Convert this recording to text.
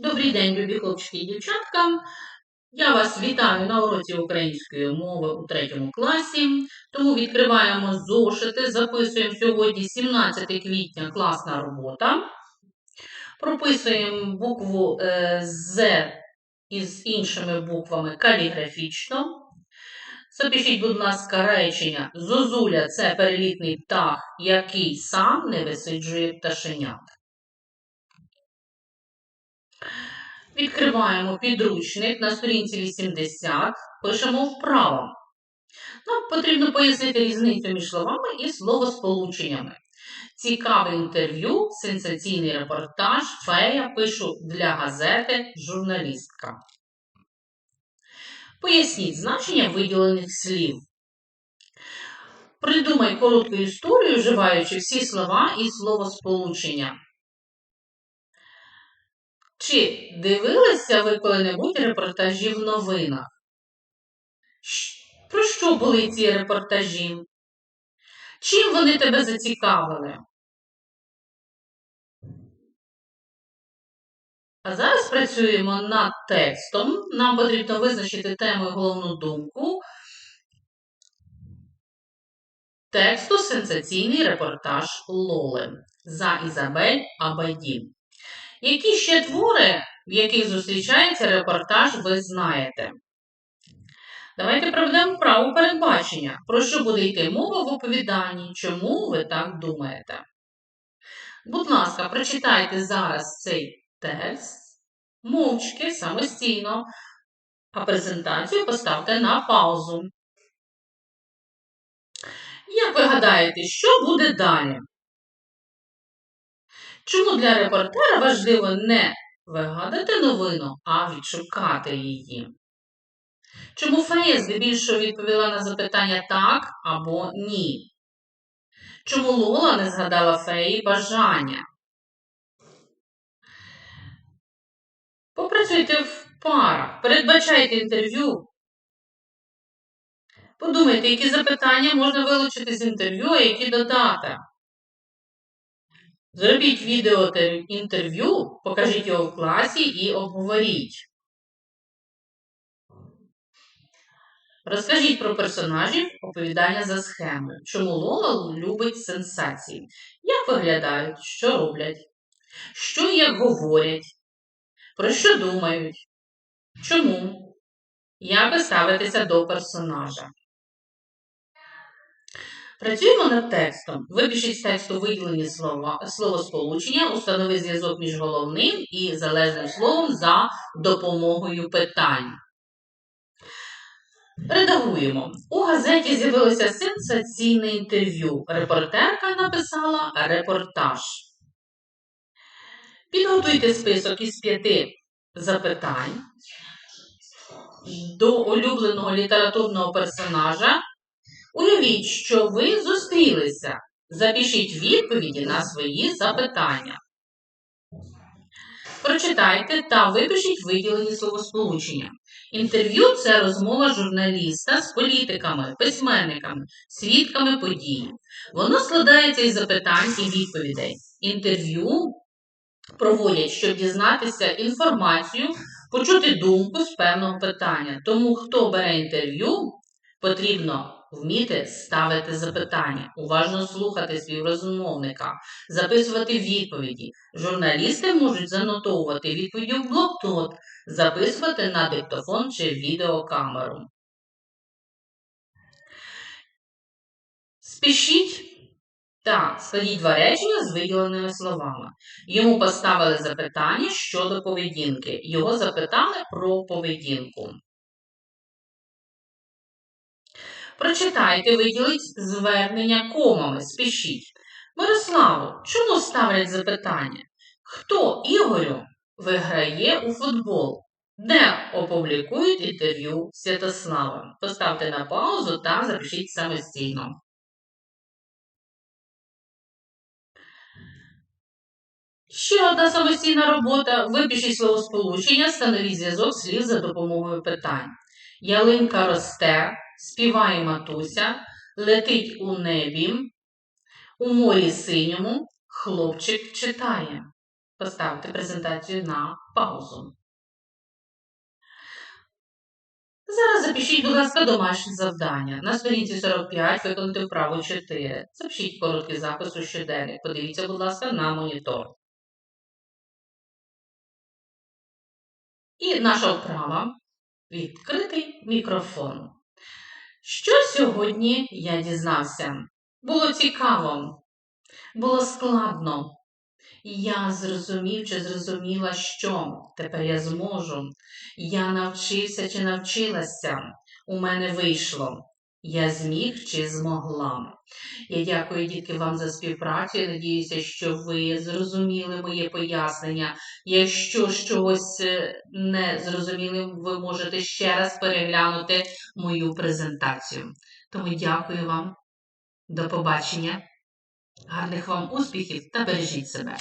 Добрий день, любі хлопчики і дівчатка. Я вас вітаю на уроці української мови у третьому класі. Тому відкриваємо зошити, записуємо сьогодні 17 квітня класна робота. Прописуємо букву е, З із іншими буквами каліграфічно. Запишіть, будь ласка, речення. Зозуля це перелітний птах, який сам не висиджує пташенят. Відкриваємо підручник на сторінці 80, пишемо вправо. Нам потрібно пояснити різницю між словами і словосполученнями. Цікаве інтерв'ю, сенсаційний репортаж, фея пишу для газети журналістка. Поясніть значення виділених слів. Придумай коротку історію, вживаючи всі слова і словосполучення. Чи дивилися ви коли-небудь репортажі в новинах? Про що були ці репортажі? Чим вони тебе зацікавили? А зараз працюємо над текстом. Нам потрібно визначити тему і головну думку. Тексту сенсаційний репортаж Лоли за Ізабель Абайді. Які ще твори, в яких зустрічається репортаж, ви знаєте? Давайте проведемо вправу передбачення, про що буде йти мова в оповіданні, чому ви так думаєте. Будь ласка, прочитайте зараз цей текст, мовчки, самостійно, а презентацію поставте на паузу. Як ви гадаєте, що буде далі? Чому для репортера важливо не вигадати новину, а відшукати її? Чому фея здебільшого відповіла на запитання так або ні? Чому Лола не згадала феї бажання? Попрацюйте в парах, передбачайте інтерв'ю. Подумайте, які запитання можна вилучити з інтерв'ю, а які додати. Зробіть відео та інтерв'ю, покажіть його в класі і обговоріть. Розкажіть про персонажів оповідання за схемою. Чому Лола любить сенсації? Як виглядають, що роблять, що і як говорять, про що думають, чому? Як ви ставитеся до персонажа? Працюємо над текстом. Випишіть з тексту виділені слова, словосполучення, установи зв'язок між головним і залежним словом за допомогою питань. Редагуємо. У газеті з'явилося сенсаційне інтерв'ю. Репортерка написала репортаж. Підготуйте список із п'яти запитань до улюбленого літературного персонажа Уявіть, що ви зустрілися. Запишіть відповіді на свої запитання. Прочитайте та випишіть виділені словосполучення. Інтерв'ю це розмова журналіста з політиками, письменниками, свідками подій. Воно складається із запитань і відповідей. Інтерв'ю проводять, щоб дізнатися інформацію, почути думку з певного питання. Тому, хто бере інтерв'ю, потрібно вміти ставити запитання, уважно слухати співрозмовника, записувати відповіді. Журналісти можуть занотовувати відповіді в блокнот, записувати на диктофон чи відеокамеру. Спішіть та складіть два речення з виділеними словами. Йому поставили запитання щодо поведінки. Його запитали про поведінку. Прочитайте, виділіть звернення комами, спішіть. Мирославу, чому ставлять запитання? Хто Ігорю виграє у футбол? Де опублікують інтерв'ю Святослава? Поставте на паузу та запишіть самостійно. Ще одна самостійна робота. Випишіть словосполучення, становіть зв'язок слів за допомогою питань. Ялинка росте, співає матуся, летить у небі, у морі синьому, хлопчик читає. поставити презентацію на паузу. Зараз запишіть, будь ласка, домашнє завдання. На сторінці 45 виконати вправу 4. Запишіть короткий запис у щоденник. Подивіться, будь ласка, на монітор. І наша вправа відкритий мікрофон. Що сьогодні я дізнався? Було цікаво, було складно. Я зрозумів чи зрозуміла, що тепер я зможу. Я навчився чи навчилася. У мене вийшло. Я зміг чи змогла. Я дякую, дітки, вам за співпрацю. Я надіюся, що ви зрозуміли моє пояснення. Якщо щось е, не зрозуміли, ви можете ще раз переглянути мою презентацію. Тому дякую вам. До побачення. Гарних вам успіхів та бережіть себе.